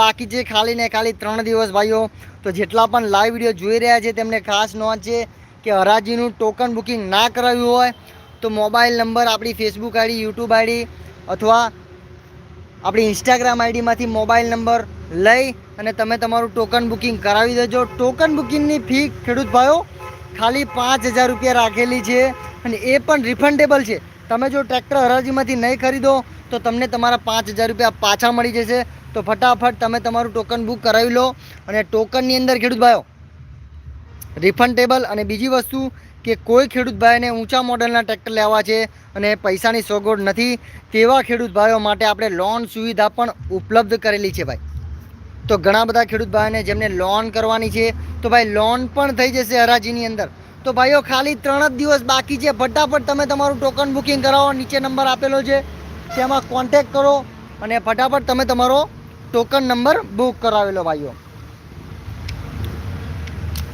બાકી છે ખાલી ને ખાલી ત્રણ દિવસ ભાઈઓ, તો જેટલા પણ લાઈવ વીડિયો જોઈ રહ્યા છે તેમને ખાસ નોંધ છે કે હરાજીનું ટોકન બુકિંગ ના કરાવ્યું હોય, તો મોબાઈલ નંબર આપણી ફેસબુક આઈડી યુટ્યુબ આઈડી અથવા આપણી ઇન્સ્ટાગ્રામ આઈડીમાંથી મોબાઈલ નંબર લઈ અને તમે તમારું ટોકન બુકિંગ કરાવી દેજો. ટોકન બુકિંગની ફી ખેડૂત ભાઈઓ, ખાલી પાંચ હજાર રૂપિયા રાખેલી છે અને એ પણ રિફંડેબલ છે. તમે જો ટ્રેક્ટર હરાજીમાંથી નહીં ખરીદો, તો તમને તમારા પાંચ હજાર રૂપિયા પાછા મળી જશે. તો ફટાફટ તમે તમારું ટોકન બુક કરાવી લો અને ટોકનની અંદર ખેડૂત ભાઈઓ રિફંડેબલ અને બીજી વસ્તુ કે કોઈ ખેડૂત ભાઈને ઊંચા મોડલના ટ્રેક્ટર લેવા છે અને પૈસાની સગવડ નથી, તેવા ખેડૂત ભાઈઓ માટે આપણે લોન સુવિધા પણ ઉપલબ્ધ કરેલી છે ભાઈ. તો ઘણા બધા ખેડૂત ભાઈઓને જેમને લોન કરવાની છે, તો ભાઈ લોન પણ થઈ જશે હરાજીની અંદર. તો ભાઈઓ ખાલી ત્રણ જ દિવસ બાકી છે, ફટાફટ તમે તમારું ટોકન બુકિંગ કરાવો, નીચે નંબર આપેલો છે, તેમાં કોન્ટેક કરો અને ફટાફટ તમે તમારો ટોકન નંબર બુક કરાવેલો ભાઈઓ.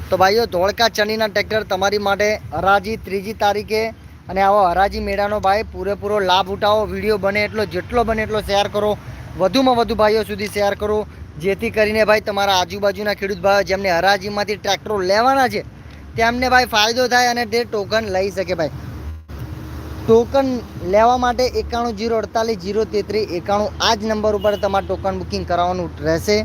તો ભાઈઓ, ધોળકા ચણીના ટ્રેક્ટર તમારી માટે હરાજી ત્રીજી તારીખે અને આવો હરાજી મેળાનો ભાઈ પૂરેપૂરો લાભ ઉઠાવો, વીડિયો બને એટલો, જેટલો બને એટલો શેર કરો. વધુમાં વધુ ભાઈઓ સુધી શેર કરો. જેથી કરીને ભાઈ તમારા આજુબાજુના ખેડૂત ભાઈઓ જેમને હરાજીમાંથી ટ્રેક્ટરો લેવાના છે, તેમને ભાઈ ફાયદો થાય અને તે ટોકન લઈ શકે ભાઈ. ટોકન લેવા માટે એકાણું જીરો અડતાલીસ, જીરો તેત્રીસ, એકાણું આ જ નંબર ઉપર તમારે ટોકન બુકિંગ કરાવવાનું રહેશે.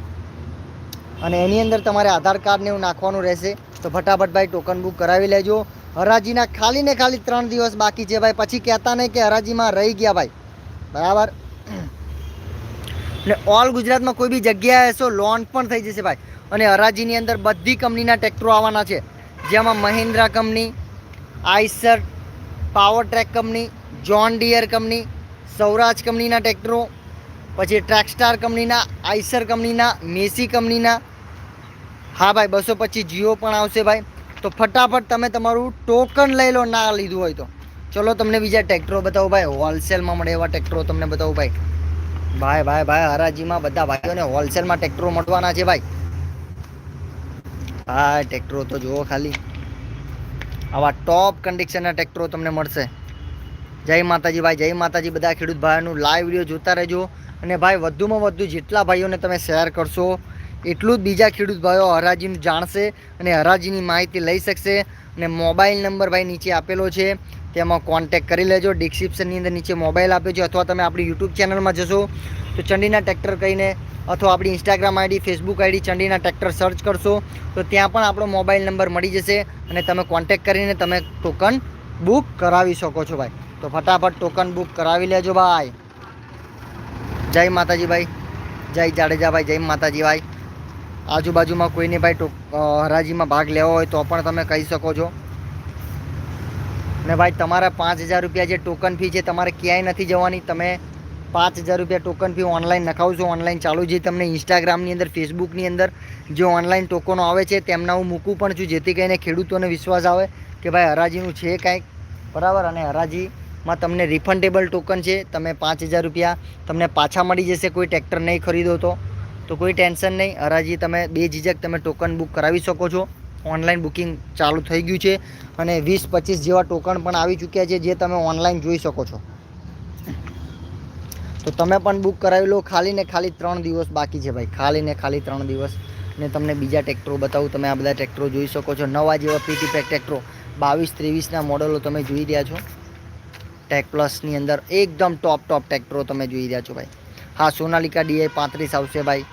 અને એની અંદર તમારે આધાર કાર્ડને એવું નાખવાનું રહેશે. તો ફટાફટ ભાઈ ટોકન બુક કરાવી લેજો. હરાજીના ખાલી ને ખાલી ત્રણ દિવસ બાકી છે ભાઈ. પછી કહેતા નહીં કે હરાજીમાં રહી ગયા ભાઈ. બરાબર? ને ઓલ ગુજરાતમાં કોઈ બી જગ્યાએ હશો લોન પણ થઈ જશે ભાઈ. અને હરાજીની અંદર બધી કંપનીના ટ્રેક્ટરો આવવાના છે. જેમાં Mahindra company Eicher Powertrac company John Deere company Swaraj કંપનીના ટ્રેક્ટરો, પછી ટ્રેકસ્ટાર કંપનીના આઈસર કંપનીના મેસી કંપનીના. હા ભાઈ, બસો પચીસ જીઓ પણ આવશે ભાઈ. તો ફટાફટ તમે તમારું ટોકન લઈ લો, ના લીધું હોય તો. ચલો તમને બીજા ટ્રેક્ટરો બતાવો ભાઈ. હોલસેલમાં મળે એવા ટ્રેક્ટરો તમને બતાવું ભાઈ. ભાઈ ભાઈ ભાઈ, હરાજીમાં બધા ભાઈઓને હોલસેલમાં ટ્રેક્ટરો મળવાના છે ભાઈ. હા ટ્રેક્ટરો તો જુઓ ખાલી. આવા ટોપ કન્ડિશનના ટ્રેક્ટરો તમને મળશે. જય માતાજી ભાઈ, જય માતાજી બધા ખેડૂત ભાઈઓનું લાઈવ વીડિયો જોતા રહેજો. અને ભાઈ, વધુમાં વધુ જેટલા ભાઈઓને તમે શેર કરશો, એટલું જ બીજા ખેડૂત ભાઈઓ હરાજીનું જાણશે અને હરાજીની માહિતી લઈ શકશે. અને મોબાઈલ નંબર ભાઈ નીચે આપેલો છે, તેમાં કોન્ટેક કરી લેજો. ડિસ્ક્રિપ્શનની અંદર નીચે મોબાઈલ આપ્યો છે, અથવા તમે આપણી યુટ્યુબ ચેનલમાં જશો, તો ચંડીના ટ્રેક્ટર કહીને અથવા આપણી ઇન્સ્ટાગ્રામ આઈડી ફેસબુક આઈડી ચંડીના ટ્રેક્ટર સર્ચ કરશો, તો ત્યાં પણ આપણો મોબાઈલ નંબર મળી જશે અને તમે કોન્ટેક કરીને તમે ટોકન બુક કરાવી શકો છો ભાઈ. તો ફટાફટ ટોકન બુક કરાવી લેજો ભાઈ. જય માતાજી ભાઈ. જય જાડેજા ભાઈ, જય માતાજી ભાઈ. આજુબાજુમાં કોઈને ભાઈ હરાજીમાં ભાગ લેવો હોય તો પણ તમે કહી શકો છો. ને ભાઈ તમારા પાંચ હજાર રૂપિયા જે ટોકન ફી છે, તમારે ક્યાંય નથી જવાની. તમે પાંચ હજાર રૂપિયા ટોકન ફી ઓનલાઈન નખાવશો ઓનલાઈન ચાલુ છે. તમને ઇન્સ્ટાગ્રામની અંદર ફેસબુકની અંદર જે ઓનલાઈન ટોકનો આવે છે, તેમના હું મૂકું પણ છું. જેથી કરીને ખેડૂતોને વિશ્વાસ આવે કે ભાઈ હરાજીનું છે કાંઈક. બરાબર? અને હરાજીમાં તમને રિફંડેબલ ટોકન છે. તમે પાંચ હજાર રૂપિયા તમને પાછા મળી જશે. કોઈ ટ્રેક્ટર નહીં ખરીદો તો. તો કોઈ ટેન્શન નહીં. હરાજી તમે બે ઝીઝક તમે ટોકન બુક કરાવી શકો છો. ઓનલાઈન બુકિંગ ચાલુ થઈ ગયું છે. અને વીસ પચીસ જેવા ટોકન પણ આવી ચૂક્યા છે જે તમે ઓનલાઈન જોઈ શકો છો. તો તમે પણ બુક કરાવી લો. ખાલી ને ખાલી ત્રણ દિવસ બાકી છે ભાઈ. ખાલી ને ખાલી ત્રણ દિવસ. ને તમને બીજા ટ્રેક્ટરો બતાવું. તમે આ બધા ટ્રેક્ટરો જોઈ શકો છો. નવા જેવા પીટી પેક ટ્રેક્ટરો. બાવીસ ત્રેવીસના મોડલો તમે જોઈ રહ્યા છો. ટેક પ્લસની અંદર એકદમ ટોપ ટોપ ટ્રેક્ટરો તમે જોઈ રહ્યા છો ભાઈ. હા, સોનાલિકા ડીઆઈ પાંત્રીસ આવશે ભાઈ.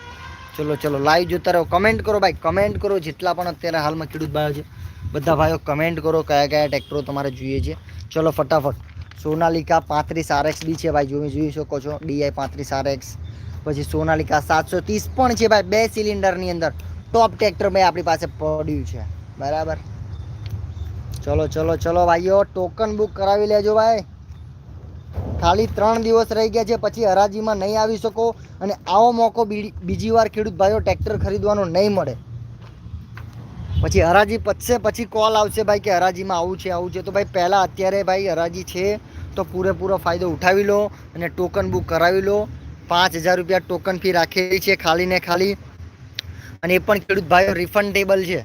ચલો ચલો. લાઈવ જોતા રહો. કમેન્ટ કરો ભાઈ. કમેન્ટ કરો. જેટલા પણ અત્યારે હાલમાં ખેડૂત ભાઈઓ છે, બધા ભાઈઓ કમેન્ટ કરો કયા કયા ટ્રેક્ટરો તમારે જોઈએ છે. ચલો, ફટાફટ. સોનાલિકા પાંત્રીસ આરએક્સ બી છે ભાઈ, જોઈ જોઈ શકો છો. ડીઆઈ પાંત્રીસ આરએક્સ પછી સોનાલિકા સાતસો ત્રીસ પણ છે ભાઈ, બે સિલિન્ડરની અંદર. ટોપ ટ્રેક્ટર ભાઈ આપણી પાસે પડ્યું છે. બરાબર? ચલો ચલો ચલો ભાઈઓ ટોકન બુક કરાવી લેજો ભાઈ. ખાલી ત્રણ દિવસ રહી ગયા છે, પછી હરાજીમાં નહીં આવી શકો. અને આવો મોકો બીજી વાર ખેડૂત ભાઈઓ ટ્રેક્ટર ખરીદવાનો નહીં મળે. પછી હરાજી પતશે, પછી કોલ આવશે ભાઈ કે હરાજીમાં આવું છે આવું છે. તો ભાઈ પહેલાં અત્યારે ભાઈ હરાજી છે, તો પૂરેપૂરો ફાયદો ઉઠાવી લો અને ટોકન બુક કરાવી લો. પાંચ હજાર રૂપિયા ટોકન ફી રાખેલી છે, ખાલી ને ખાલી. અને એ પણ ખેડૂત ભાઈઓ રિફંડેબલ છે.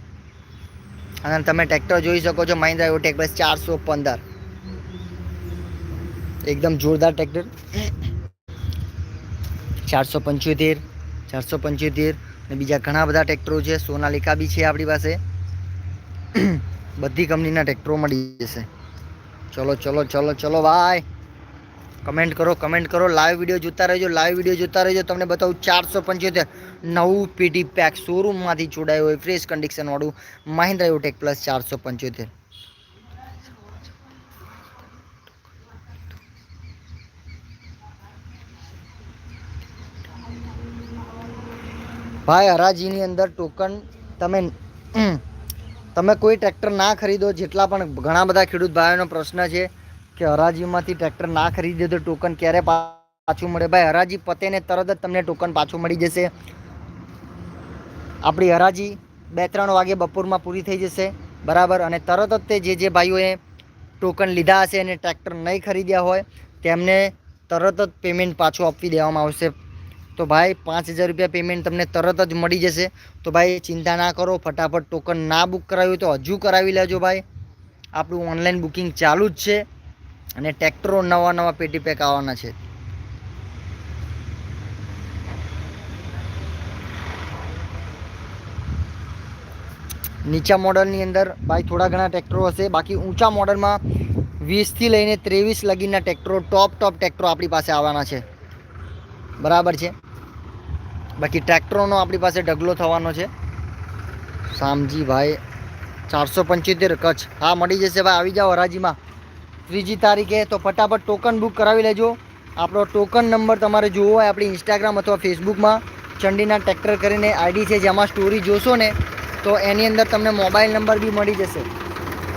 અને તમે ટ્રેક્ટર જોઈ શકો છો મહિન્દ્રા એવોટેક બસ ચારસો પંદર. એકદમ જોરદાર ટ્રેક્ટર ચારસો પંચોતેર ચારસો પંચોતેર. અને બીજા ઘણા બધા ટ્રેક્ટરો છે. સોનાલિકા બી છે આપણી પાસે. બધી કંપનીના ટ્રેક્ટરો મળી જશે. ચલો ચલો ચલો ચલો, ભાઈ. કમેન્ટ કરો કમેન્ટ કરો. લાઈવ વીડિયો જોતા રહેજો લાઈવ વીડિયો જોતા રહેજો. તમને બતાવું ચારસો પંચોતેર નવું પીટી પેક શોરૂમમાંથી જોડાયું હોય ફ્રેશ કન્ડિશનવાળું મહિન્દ્રા યુટેક પ્લસ ચારસો પંચોતેર. ભાઈ, હરાજીની અંદર ટોકન તમે તમે કોઈ ટ્રેક્ટર ના ખરીદો, જેટલા પણ ઘણા બધા ખેડૂત ભાઈઓનો પ્રશ્ન છે કે હરાજીમાંથી ટ્રેક્ટર ના ખરીદે તો ટોકન ક્યારે પાછું મળે? ભાઈ, હરાજી પતે ને તરત જ તમને ટોકન પાછું મળી જશે. આપણી હરાજી બે ત્રણ વાગે બપોરમાં પૂરી થઈ જશે, બરાબર? અને તરત જ તે જે જે ભાઈઓએ ટોકન લીધા હશે અને ટ્રેક્ટર નહીં ખરીદ્યા હોય, તેમને તરત જ પેમેન્ટ પાછું આપી દેવામાં આવશે. તો ભાઈ પાંચ હજાર રૂપિયા પેમેન્ટ તમને તરત જ મળી જશે. તો ભાઈ ચિંતા ના કરો, ફટાફટ ટોકન ના બુક કરાવ્યું તો હજુ કરાવી લેજો ભાઈ. આપણું ઓનલાઈન બુકિંગ ચાલુ જ છે અને ટ્રેક્ટરો નવા નવા પેટી પેક આવવાના છે. નીચા મોડલની અંદર ભાઈ થોડા ઘણા ટ્રેક્ટરો હશે. બાકી ઊંચા મોડલમાં વીસથી લઈને ત્રેવીસ લગીના ટ્રેક્ટરો ટોપ ટોપ ટ્રેક્ટરો આપણી પાસે આવવાના છે. બરાબર છે. બાકી ટ્રેક્ટરોનો આપણી પાસે ઢગલો થવાનો છે. શામજીભાઈ, ચારસો પંચોતેર કચ્છ. હા, મળી જશે ભાઈ, આવી જાઓ હરાજીમાં. ત્રીજી તારીખે તો ફટાફટ ટોકન બુક કરાવી લેજો. આપણો ટોકન નંબર તમારે જોવો હોય આપણી ઇન્સ્ટાગ્રામ અથવા ફેસબુકમાં ચંડીના ટ્રેક્ટર કરીને આઈડી છે, જેમાં સ્ટોરી જોશો ને, તો એની અંદર તમને મોબાઈલ નંબર બી મળી જશે.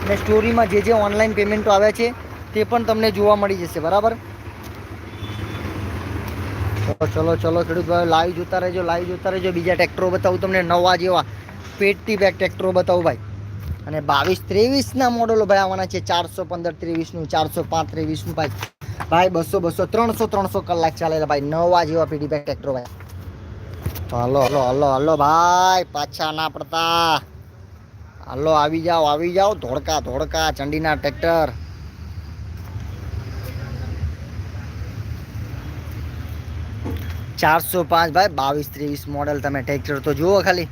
અને સ્ટોરીમાં જે જે ઓનલાઈન પેમેન્ટો આવ્યા છે, તે પણ તમને જોવા મળી જશે, બરાબર? ચલો ચલો ખેડૂત ભાઈ લાઈવ જોતા રહેજો લાઈવ જોતા રહેજો. બીજા ટ્રેક્ટરો બતાવું તમને, નવા જેવા. પેટથી બેક ટ્રેક્ટરો બતાવું ભાઈ. અને બાવીસ ત્રેવીસના મોડલો ભાઈ આવવાના છે. ચારસો પંદર ત્રેવીસનું ચારસો પાંચ ત્રેવીસનું ભાઈ. ભાઈ, બસો બસો, ત્રણસો ત્રણસો કલાક ચાલેલા ભાઈ. નવા જેવા પેટી બેક ટ્રેક્ટરો ભાઈ. હલો હલો હલો હલો ભાઈ, પાછા ના પડતા. હલો, આવી જાઓ આવી જાઓ. ધોળકા ધોળકા, ચંડીના ટ્રેક્ટર ચારસો પાંચ ભાઈ, બાવીસ ત્રેવીસ મોડલ તમે ટ્રેક્ટર તો જુઓ ખાલી.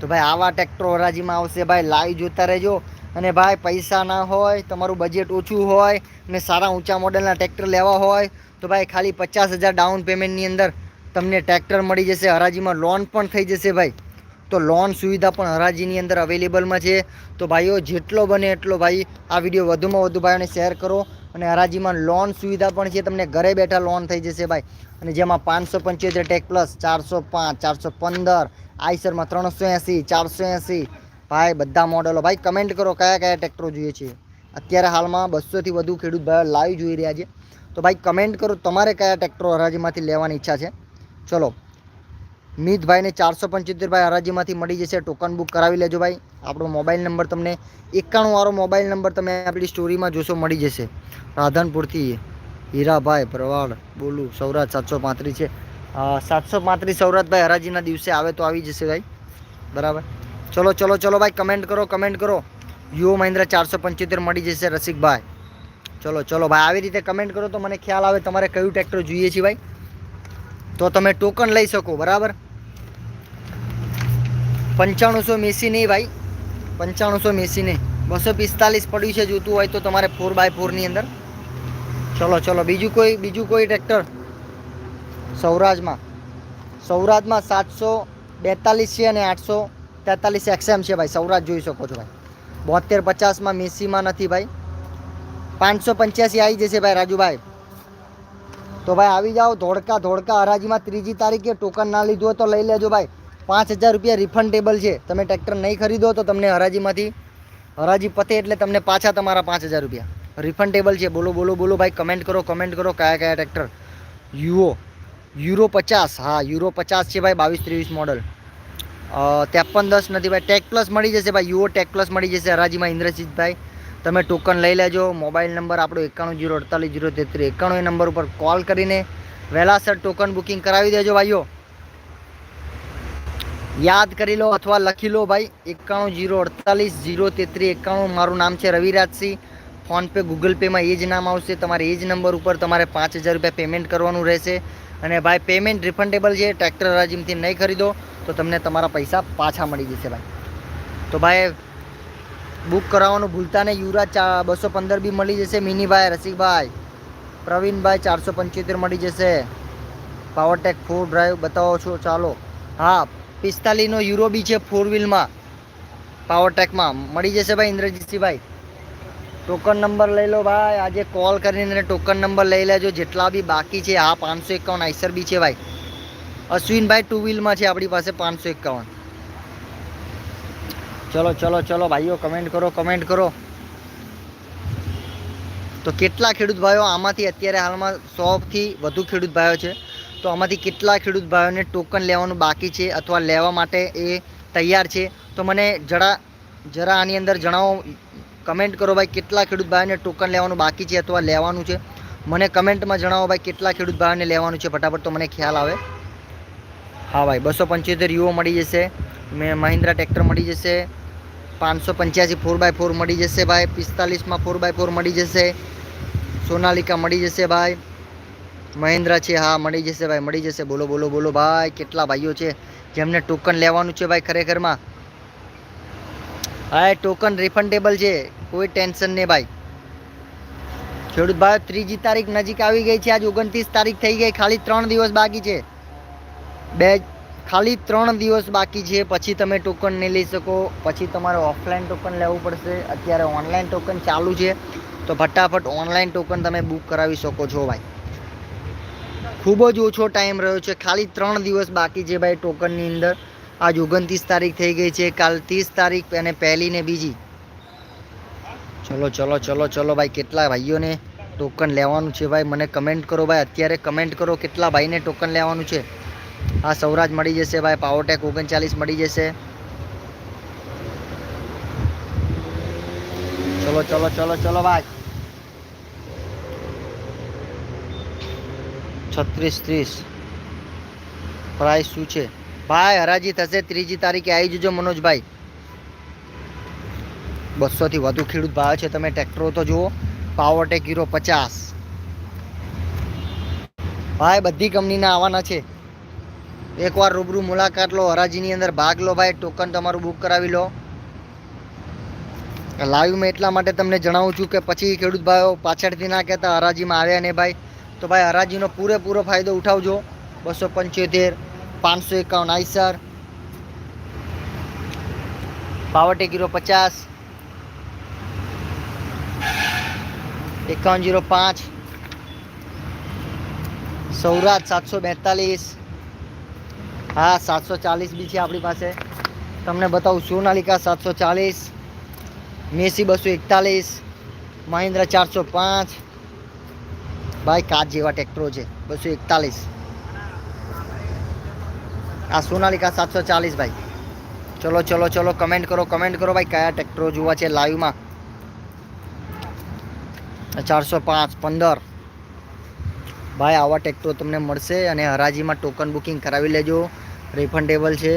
તો ભાઈ આવા ટ્રેક્ટરો હરાજીમાં આવશે ભાઈ લાઈવ જોતા રહેજો. અને ભાઈ, પૈસા ના હોય, તમારું બજેટ ઓછું હોય અને સારા ઊંચા મોડલના ટ્રેક્ટર લેવા હોય, તો ભાઈ ખાલી પચાસ હજાર ડાઉન પેમેન્ટની અંદર તમને ટ્રેક્ટર મળી જશે. હરાજીમાં લોન પણ થઈ જશે ભાઈ. તો લોન સુવિધા પણ હરાજીની અંદર અવેલેબલમાં છે. તો ભાઈઓ, જેટલો બને એટલો ભાઈ આ વીડિયો વધુમાં વધુ ભાઈઓને શેર કરો. અને હરાજીમાં લોન સુવિધા પણ છે. તમને ઘરે બેઠા લોન થઈ જશે ભાઈ. અને જેમાં પાંચસો પંચોતેર ટેક પ્લસ ચારસો પાંચ, ચારસો પંદર, આઈસરમાં ત્રણસો એંસી, ચારસો એંસી. ભાઈ, બધા મોડલો ભાઈ કમેન્ટ કરો કયા કયા ટ્રેક્ટરો જોઈએ છે. અત્યારે હાલમાં બસોથી વધુ ખેડૂત ભાઈઓ લાઈવ જોઈ રહ્યા છે. તો ભાઈ કમેન્ટ કરો તમારે કયા ટ્રેક્ટરો હરાજીમાંથી લેવાની ઈચ્છા છે. ચલો મિતભાઈને ચારસો પંચોતેર ભાઈ હરાજીમાંથી મળી જશે. ટોકન બુક કરાવી લેજો ભાઈ. આપણો મોબાઈલ નંબર તમને એકાણું વાળો મોબાઈલ નંબર તમે આપણી સ્ટોરીમાં જોશો મળી જશે. રાધનપુરથી હીરાભાઈ પ્રવાળ બોલું, સૌરાજ સાતસો પાંત્રીસ છે. સાતસો પાંત્રીસ સૌરાજભાઈ હરાજીના દિવસે આવે તો આવી જશે ભાઈ. બરાબર? ચલો ચલો ચલો ભાઈ કમેન્ટ કરો કમેન્ટ કરો. યુઓ મહિન્દ્રા ચારસો પંચોતેર મળી જશે રસિકભાઈ. ચલો ચલો ભાઈ, આવી રીતે કમેન્ટ કરો તો મને ખ્યાલ આવે તમારે કયું ટ્રેક્ટર જોઈએ છે ભાઈ. તો તમે ટોકન લઈ શકો, બરાબર? પંચાણુંસો મેસી નહીં ભાઈ, પંચાણુંસો મેસી નહીં. બસો પિસ્તાલીસ પડ્યું છે જોતું હોય તો તમારે ફોર બાય ફોરની અંદર. ચલો ચલો, બીજું કોઈ બીજું કોઈ ટ્રેક્ટર? સૌરાજમાં. સૌરાજમાં સાતસો બેતાલીસ છે અને આઠસો તેતાલીસ એક્સએમ છે ભાઈ. સૌરાજ જોઈ શકો છો ભાઈ. બોતેર પચાસમાં મેસીમાં નથી ભાઈ. પાંચસો પંચ્યાસી આવી જશે ભાઈ રાજુભાઈ. તો ભાઈ આવી જાઓ, ધોળકા ધોળકા હરાજીમાં ત્રીજી તારીખે ટોકન ના લીધું હોય તો લઈ લેજો ભાઈ. પાંચ હજાર રૂપિયા રિફંડેબલ છે. તમે ટ્રેક્ટર નહીં ખરીદો તો તમને હરાજીમાંથી, હરાજી પતે એટલે તમને પાછા તમારા પાંચ હજાર રૂપિયા. રિફંડેબલ છે. બોલો બોલો બોલો ભાઈ કમેન્ટ કરો કમેન્ટ કરો, કયા કયા ટ્રેક્ટર? યુઓ, યુરો પચાસ. હા, યુરો પચાસ છે ભાઈ, બાવીસ, ત્રેવીસ મોડલ ત્રેપન, દસ નથી ભાઈ. ટેક પ્લસ મળી જશે ભાઈ. યુઓ ટેક પ્લસ મળી જશે હરાજીમાં, ઇન્દ્રજીતભાઈ. તમે ટોકન લઈ લેજો. મોબાઈલ નંબર આપણો એકાણું જીરો અડતાલીસ જીરો તેત્રીસ. એકાણું એ નંબર ઉપર કોલ કરીને વહેલાસર ટોકન બુકિંગ કરાવી દેજો ભાઈઓ. યાદ કરી લો અથવા લખી લો ભાઈ. એકાણું જીરો અડતાલીસ જીરો તેત્રીસ એકાણું. મારું નામ છે રવિરાજસિંહ ફોનપે ગૂગલ પેમાં એ જ નામ આવશે. તમારે એ જ નંબર ઉપર તમારે પાંચ હજાર રૂપિયા પેમેન્ટ કરવાનું રહેશે. અને ભાઈ પેમેન્ટ રિફંડેબલ છે. ટ્રેક્ટર રાજીમથી નહીં ખરીદો તો તમને તમારા પૈસા પાછા મળી જશે ભાઈ. તો ભાઈ બુક કરાવવાનું ભૂલતા નહીં. યુવરાજ બસો પંદર બી મળી જશે. મિનીભાઈ, રસિકભાઈ, પ્રવીણભાઈ ચારસો પંચોતેર મળી જશે. પાવરટેક ફોર ડ્રાઈવ બતાવો છો? ચાલો. હા પિસ્તાલીસનો યુરો બી છે ફોર વ્હીલમાં પાવરટેકમાં મળી જશે ભાઈ ઇન્દ્રજીતસિંહભાઈ. ટોકન નંબર લઈ લો ભાઈ. આજે કોલ કરીને ટોકન નંબર લઈ લેજો. જેટલા બી બાકી છે, હા, પાંચસો એકાવન, આઈસર બી છે ભાઈ. અશ્વિનભાઈ ટુ વ્હીલમાં છે, આપણી પાસે પાંચસો એકાવન. ચલો ચલો ચલો, ભાઈઓ કમેન્ટ કરો કમેન્ટ કરો. તો કેટલા ખેડૂત ભાઈઓ આમાંથી અત્યારે હાલમાં સોથી વધુ ખેડૂત ભાઈઓ છે? તો આમાંથી કેટલા ખેડૂત ભાઈઓને ટોકન લેવાનું બાકી છે અથવા લેવા માટે એ તૈયાર છે? તો મને જરા જરા આની અંદર જણાવો. કમેન્ટ કરો ભાઈ, કેટલા ખેડૂત ભાઈઓને ટોકન લેવાનું બાકી છે અથવા લેવાનું છે? મને કમેન્ટમાં જણાવો ભાઈ, કેટલા ખેડૂત ભાઈઓને લેવાનું છે? ફટાફટ તો મને ખ્યાલ આવે. હા ભાઈ, બસો પંચોતેર યુઓ મળી જશે. મેં મહિન્દ્રા ટ્રેક્ટર મળી જશે. પાંચસો પંચ્યાસી ફોર બાય ફોર મળી જશે ભાઈ. પિસ્તાલીસમાં ફોર બાય ફોર મળી જશે. સોનાલિકા મળી જશે ભાઈ. મહિન્દ્રા છે, હા, મળી જશે ભાઈ, મળી જશે. બોલો બોલો બોલો ભાઈ, કેટલા ભાઈઓ છે? જેમને ટોકન લેવાનું છે ભાઈ ખરેખરમાં. હા ટોકન રિફંડેબલ છે. કોઈ ટેન્શન નહીં ભાઈ. ખેડૂત ભાઈ ત્રીજી તારીખ નજીક આવી ગઈ છે. આજ ઓગણત્રીસ તારીખ થઈ ગઈ. ખાલી ત્રણ દિવસ બાકી છે. બે ખાલી ત્રણ દિવસ બાકી છે, પછી તમે ટોકન નહીં લઈ શકો, પછી તમારે ઓફલાઈન ટોકન લેવું પડશે. અત્યારે ઓનલાઈન ટોકન ચાલુ છે, તો ફટાફટ ઓનલાઈન ટોકન તમે બુક કરાવી શકો છો ભાઈ. ખૂબ જ ઓછો ટાઈમ રહ્યો છે, ખાલી ત્રણ દિવસ બાકી છે ભાઈ ટોકનની અંદર. આજ ઓગણત્રીસ તારીખ થઈ ગઈ છે, કાલ ત્રીસ તારીખ અને પહેલી ને બીજી. ચલો ચલો ચલો ચલો ભાઈ, કેટલા ભાઈઓને ટોકન લેવાનું છે ભાઈ? મને કમેન્ટ કરો ભાઈ, અત્યારે કમેન્ટ કરો, કેટલા ભાઈને ટોકન લેવાનું છે? હા, સૌરાજ મળી જશે ભાઈ પાવરટેક ઓગણચાલીસ મળી જશે. ચલો ચલો ચલો ચલો ભાઈ. છત્રીસ, ત્રીસ. પ્રાઇસ શું છે? ભાઈ, હરાજી થશે, ત્રીજી તારીખે આવી જજો મનોજભાઈ. બસોથી વધુ ખેડૂત ભાવ છે, તમે ટ્રેક્ટરો તો જુઓ. પાવરટેક હીરો પચાસ. ભાઈ, બધી કંપનીના આવવાના છે. એકવાર રૂબરૂ મુલાકાત લો, હરાજીની અંદર ભાગ લો ભાઈ ટોકન તમારું બુક કરાવી લો. લાઈવમાં એટલા માટે તમને જણાવું છું કે પછી ખેડૂત ભાઈઓ પાછળથી ના કહેતા હરાજીમાં આવ્યા ને ભાઈ. તો ભાઈ હરાજીનો પૂરેપૂરો ફાયદો ઉઠાવજો. બસો પંચોતેર, પાંચસો એકાવન આઈસર પાવટે કિલો પચાસ, એકાવન જીરો પાંચ સૌરાજ સાતસો બેતાલીસ હા, સાતસો ચાલીસ બી છે આપણી પાસે. તમને બતાવું, સોનાલિકા સાતસો ચાલીસ, મેસી બસો એકતાલીસ, મહિન્દ્રા ચારસો પાંચ, ભાઈ કાચ જેવા ટ્રેક્ટરો છે, બસો એકતાલીસ. આ સોનાલિકા સાતસો ચાલીસ ભાઈ. ચલો ચલો ચલો કમેન્ટ કરો કમેન્ટ કરો ભાઈ કયા ટ્રેક્ટરો જોવા છે લાઈવમાં ચારસો પાંચ, પંદર. ભાઈ, આવા ટ્રેક્ટરો તમને મળશે અને હરાજીમાં ટોકન બુકિંગ કરાવી લેજો. રિફંડેબલ છે.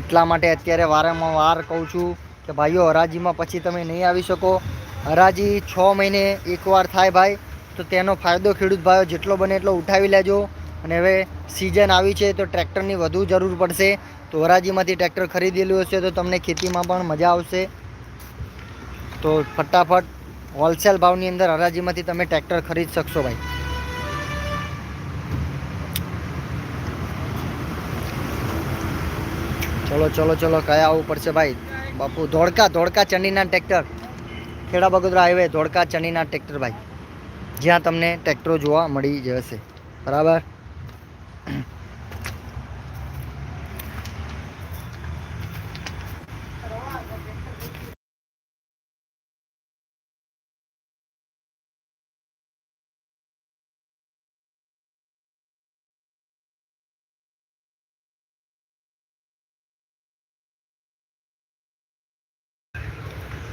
એટલા માટે અત્યારે વારંવાર વાર કહું છું કે ભાઈઓ, હરાજીમાં પછી તમે નહીં આવી શકો. હરાજી છ મહિને એકવાર થાય ભાઈ, તો તેનો ફાયદો ખેડૂત ભાઈઓ જેટલો બને એટલો ઉઠાવી લેજો. અને હવે સિઝન આવી છે તો ટ્રેક્ટરની વધુ જરૂર પડશે. તો હરાજીમાંથી ટ્રેક્ટર ખરીદેલું હશે તો તમને ખેતીમાં પણ મજા આવશે. તો ફટાફટ હોલસેલ ભાવની અંદર હરાજીમાંથી તમે ટ્રેક્ટર ખરીદ શકશો ભાઈ. ચલો ચલો ચલો, કયા આવવું પડશે ભાઈ? બાપુ, ધોળકા ધોળકા ચંડીના ટ્રેક્ટર. ખેડા બગોદરા હાઈવે ધોળકા ચંડીના ટ્રેક્ટર ભાઈ. જ્યાં તમને ટ્રેક્ટરો જોવા મળી જશે. બરાબર?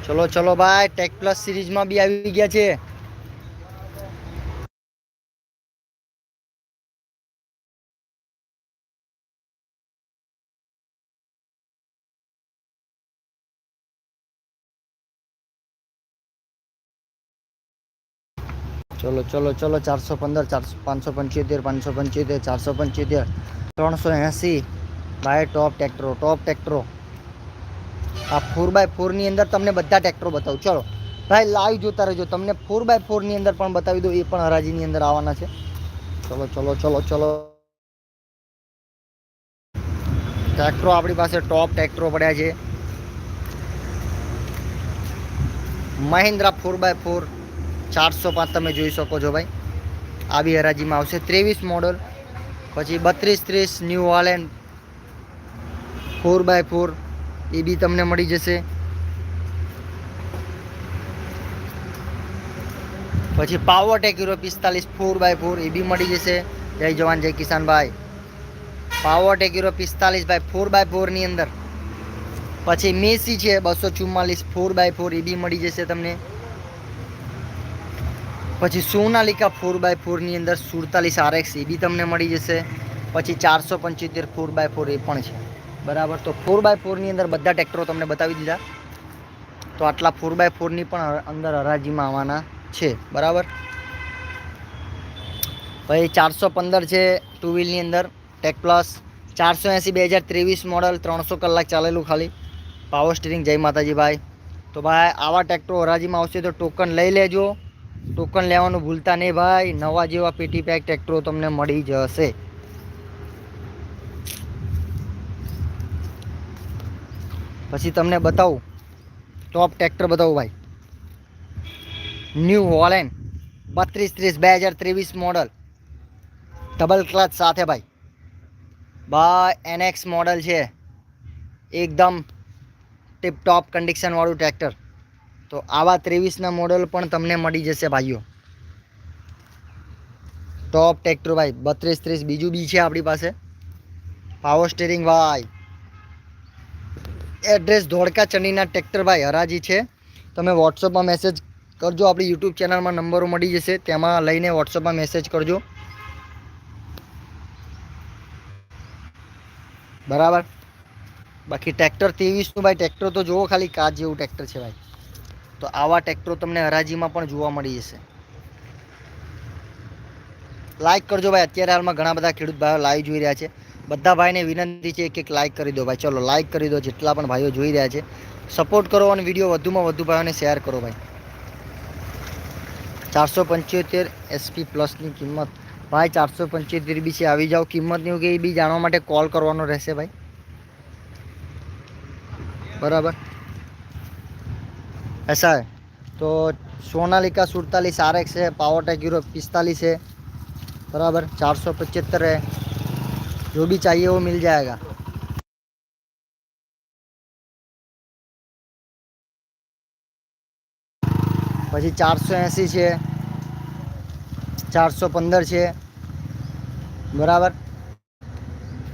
ચલો ચલો ભાઈ ટેક પ્લસ સિરીઝમાં બી આવી ગયા છે. ચલો ચલો ચલો, ચારસો પંદર, ચારસો, પાંચસો પંચોતેર પાંચસો પંચોતેર, ચારસો પંચોતેર, ત્રણસો એંસી. ભાઈ ટોપ ટ્રેક્ટરો ટોપ ટ્રેક્ટરો આ ફોર બાય ફોરની અંદર તમને બધા ટ્રેક્ટરો બતાવું. ચલો, ભાઈ લાઈવ જોતા રહેજો. તમને ફોર બાય ફોરની અંદર પણ બતાવી દઉં, એ પણ હરાજીની અંદર આવવાના છે. ચલો ચલો ચલો ચલો. ટ્રેક્ટરો આપણી પાસે ટોપ ટ્રેક્ટરો પડ્યા છે. મહિન્દ્રા ફોર બાય ફોર, ચારસો પાંચ તમે જોઈ શકો છો ભાઈ. આવી હરાજીમાં આવશે. ત્રેવીસ મોડલ પછી બત્રીસ ત્રીસ New Holland four by four A B તમને મળી જશે. પછી પાવર ટેક યુરો પિસ્તાલીસ four by four A B મળી જશે. જય જવાન, જય કિસાનભાઈ. પાવર ટેક યુરો પિસ્તાલીસ બાય ફોર બાય ફોરની અંદર. પછી મેસી છે, બસો ચુમ્માલીસ four by four A B મળી જશે તમને. પછી સોનાલિકા ફોર બાય ફોરની અંદર સુડતાલીસ આરએક્સ એ બી તમને મળી જશે. પછી ચારસો પંચોતેર ફોર બાય ફોર એ પણ છે. બરાબર, તો ફોર બાય ફોરની અંદર બધા ટ્રેક્ટરો તમને બતાવી દીધા. તો આટલા ફોર બાય ફોરની પણ અંદર હરાજીમાં આવવાના છે, બરાબર? પછી ચારસો પંદર છે ટુ વ્હીલની અંદર ટેક પ્લસ ચારસો એંસી બે હજાર ત્રેવીસ મોડલ ત્રણસો કલાક ચાલેલું ખાલી. પાવર સ્ટીરિંગ જય માતાજી ભાઈ તો ભાઈ, આવા ટ્રેક્ટરો હરાજીમાં આવશે તો ટોકન લઈ લેજો. ટોકન લેવાનું ભૂલતા નહીં ભાઈ, નવા જેવા પેટી પેક ટ્રેક્ટરો તમને મળી જશે. પછી તમને બતાવું. ટોપ ટ્રેક્ટર બતાવું ભાઈ. ન્યૂ હોલેન્ડ બત્રીસ ત્રીસ, બે હજાર ત્રેવીસ મોડલ ડબલ ક્લચ સાથે ભાઈ. ભાઈ એનએક્સ મોડલ છે. એકદમ ટીપ ટોપ કન્ડિશનવાળું ટ્રેક્ટર તો આવા ત્રેવીસના મોડલ પણ તમને મળી જશે ભાઈઓ. ટોપ ટ્રેક્ટર ભાઈ. બત્રીસ ત્રીસ, બીજું બી છે આપણી પાસે. પાવર સ્ટેરિંગ ભાઈ. એડ્રેસ ધોળકા ચંડીના ટ્રેક્ટર ભાઈ હરાજી છે. તમે વોટ્સઅપમાં મેસેજ કરજો. આપણી યુટ્યુબ ચેનલમાં નંબરો મળી જશે. તેમાં લઈને વોટ્સઅપમાં મેસેજ કરજો. બરાબર? બાકી ટ્રેક્ટર ત્રેવીસનું ભાઈ ટ્રેક્ટર તો જુઓ ખાલી કાચ જેવું ટ્રેક્ટર છે ભાઈ. તો આવા ટ્રેક્ટરો તમને હરાજીમાં પણ જોવા મળી જશે. લાઈક કરજો ભાઈ. અત્યારે હાલમાં ઘણા બધા ખેડૂત ભાઈઓ લાઈવ જોઈ રહ્યા છે. બધા ભાઈને વિનંતી છે એક એક લાઈક કરી દો ભાઈ ચલો લાઈક કરી દો જેટલા પણ ભાઈઓ જોઈ રહ્યા છે સપોર્ટ કરો અને વિડીયો વધુમાં વધુ ભાઈઓને શેર કરો ભાઈ ચારસો પંચોતેર એસપી પ્લસની કિંમત ભાઈ ચારસો પંચોતેર બી છે આવી જાઓ કિંમતની કે એ બી જાણવા માટે કોલ કરવાનો રહેશે ભાઈ બરાબર ऐसा है तो सोनालिका सुड़तालीस आर एक्स है पावर टेक यूरो पिस्तालीस है बराबर चार सौ पचहत्तर है जो भी चाहिए वो मिल जाएगा પછી ચારસો એંસી છે ચારસો પંદર છે બરાબર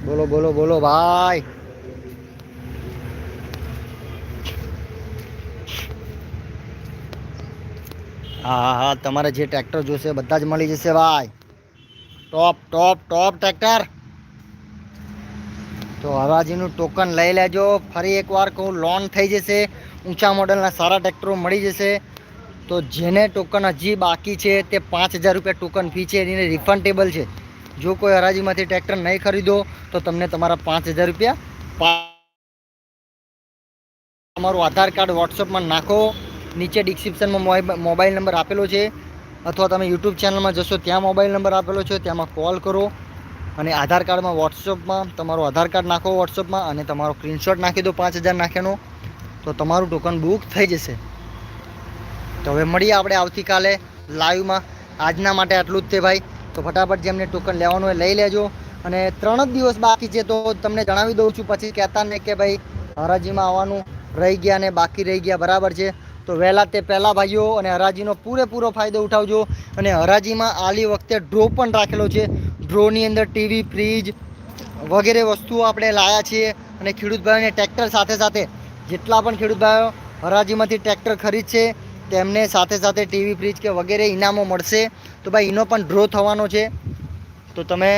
બોલો બોલો બોલો ભાઈ હા હા હા તમારે જે ટ્રેક્ટર જોશે બધા જ મળી જશે ભાઈ ટોપ ટોપ ટોપ ટ્રેક્ટર તો હરાજીનું ટોકન લઈ લેજો. ફરી એકવાર કહું લોન થઈ જશે. ઊંચા મોડલના સારા ટ્રેક્ટરો મળી જશે. તો જેને ટોકન હજી બાકી છે, તે પાંચ હજાર રૂપિયા ટોકન ફી છે, એની રિફંડેબલ છે. જો કોઈ હરાજીમાંથી ટ્રેક્ટર નહીં ખરીદો, તો તમને તમારા પાંચ હજાર રૂપિયા તમારું આધાર કાર્ડ વોટ્સઅપમાં નાખો. નીચે ડિસ્ક્રિપ્શનમાં મોબાઈલ નંબર આપેલો છે. અથવા તમે યુટ્યુબ ચેનલમાં જશો, ત્યાં મોબાઈલ નંબર આપેલો છે ત્યાંમાં કોલ કરો. અને આધાર કાર્ડમાં વોટ્સઅપમાં તમારો આધાર કાર્ડ નાખો વોટ્સઅપમાં અને તમારો સ્ક્રીનશોટ નાખી દો પાંચ હજાર નાખ્યાનો તો તમારું ટોકન બુક થઈ જશે. તો હવે મળીએ આપણે આવતીકાલે લાઈવમાં. આજના માટે આટલું જ તે ભાઈ. તો ફટાફટ જેમને ટોકન લેવાનું હોય લઈ લેજો. અને ત્રણ જ દિવસ બાકી છે, તો તમને જણાવી દઉં છું પછી કહેતા ને કે ભાઈ હરાજીમાં આવવાનું રહી ગયા ને બાકી રહી ગયા, બરાબર છે. તો વહેલા તે પહેલાં ભાઈઓ અને હરાજીનો પૂરેપૂરો ફાયદો ઉઠાવજો અને હરાજીમાં આલી વખતે ડ્રો પણ રાખેલો છે. ડ્રોની અંદર ટીવી, ફ્રીજ વગેરે વસ્તુઓ આપણે લાયા છીએ અને ખેડૂત ભાઈઓને ટ્રેક્ટર સાથે સાથે જેટલા પણ ખેડૂત ભાઈઓ હરાજીમાંથી ટ્રેક્ટર ખરીદશે તેમને સાથે સાથે ટીવી, ફ્રીજ કે વગેરે ઇનામો મળશે. તો ભાઈ, એનો પણ ડ્રો થવાનો છે. તો તમે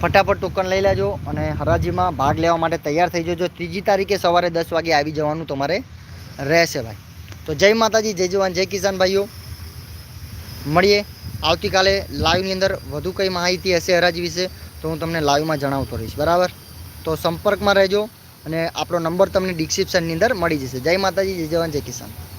ફટાફટ ટોકન લઈ લેજો અને હરાજીમાં ભાગ લેવા માટે તૈયાર થઈ જજો. ત્રીજી તારીખે સવારે દસ વાગે આવી જવાનું તમારે. રહેશે ભાઈ. તો જય માતાજી, જય જવાન, જય કિસાન ભાઈઓ. મળીએ. આવતીકાલે લાઈવની અંદર વધુ કંઈ માહિતી હશે હરાજી વિશે, તો હું તમને લાઈવમાં જણાવતો રહીશ. બરાબર? તો સંપર્કમાં રહેજો અને આપણો નંબર તમને ડિસ્ક્રિપ્શનની અંદર મળી જશે. જય માતાજી, જય જવાન, જય કિસાન.